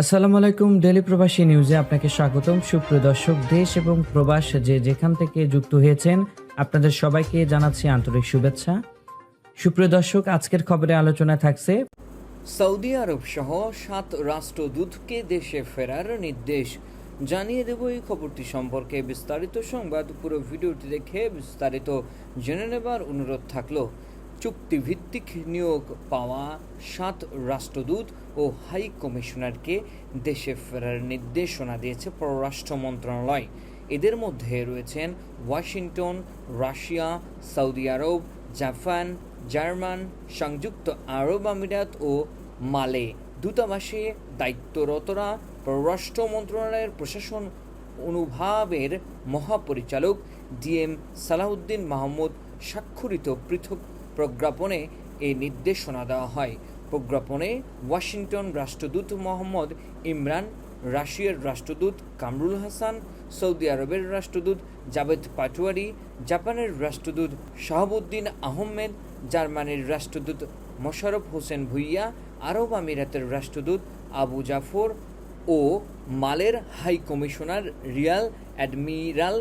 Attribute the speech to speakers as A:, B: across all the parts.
A: আসসালামু আলাইকুম ডেলি প্রবাসী নিউজে আপনাকে স্বাগতম। সুপ্রিয় দর্শক, দেশ এবং প্রবাস যে যেখান থেকে যুক্ত হয়েছেন, আপনাদের সবাইকে জানাচ্ছি আন্তরিক শুভেচ্ছা। সুপ্রিয় দর্শক, আজকের খবরে আলোচনা থাকছে
B: সৌদি আরব সহ সাত রাষ্ট্রদূতকে দেশে ফেরার নির্দেশ। জানিয়ে দেব এই খবরটি সম্পর্কে বিস্তারিত সংবাদ। পুরো ভিডিওটি দেখে বিস্তারিত জেনে নেবার অনুরোধ থাকল। চুক্তিভিত্তিক নিয়োগ পাওয়া সাত রাষ্ট্রদূত ও হাই কমিশনারকে দেশে ফেরার নির্দেশনা দিয়েছে পররাষ্ট্র মন্ত্রণালয়। এদের মধ্যে রয়েছেন ওয়াশিংটন, রাশিয়া, সৌদি আরব, জাপান, জার্মান, সংযুক্ত আরব আমিরাত ও মালে। দূতাবাসে দায়িত্বরতরা পররাষ্ট্র মন্ত্রণালয়ের প্রশাসন অনুভাবের মহাপরিচালক ডিএম সালাউদ্দিন মাহমুদ স্বাক্ষরিত পৃথক প্রজ্ঞাপনে এই নির্দেশনা দেওয়া হয়। প্রজ্ঞাপনে ওয়াশিংটন রাষ্ট্রদূত মোহাম্মদ ইমরান, রাশিয়ার রাষ্ট্রদূত কামরুল হাসান, সৌদি আরবের রাষ্ট্রদূত জাভেদ পাটোয়ারি, জাপানের রাষ্ট্রদূত শাহাবুদ্দিন আহমেদ, জার্মানির রাষ্ট্রদূত মোশারফ হোসেন ভুইয়া, আরব আমিরাতের রাষ্ট্রদূত আবু জাফর ও মালের high commissioner rear admiral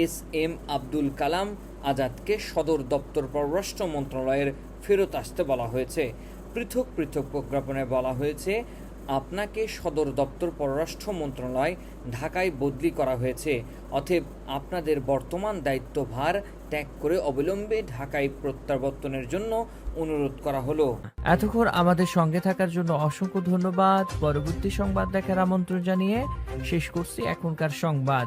B: S M Abdul Kalam আজাদকে সদর দপ্তর পররাষ্ট্র মন্ত্রণালয়ের ফেরত আসতে বলা হয়েছে। পৃথক পৃথক প্রজ্ঞাপনে বলা হয়েছে, আপনাকে সদর দপ্তর পররাষ্ট্র মন্ত্রণালয় ঢাকায় বদলি করা হয়েছে। অতএব আপনাদের বর্তমান দায়িত্বভার ত্যাগ করে অবিলম্বে ঢাকায় প্রত্যাবর্তনের জন্য অনুরোধ করা হলো।
A: এতক্ষণ আমাদের সঙ্গে থাকার জন্য অসংখ্য ধন্যবাদ। পরবর্তী সংবাদ দেখার আমন্ত্রণ জানিয়ে শেষ করছি এখনকার সংবাদ।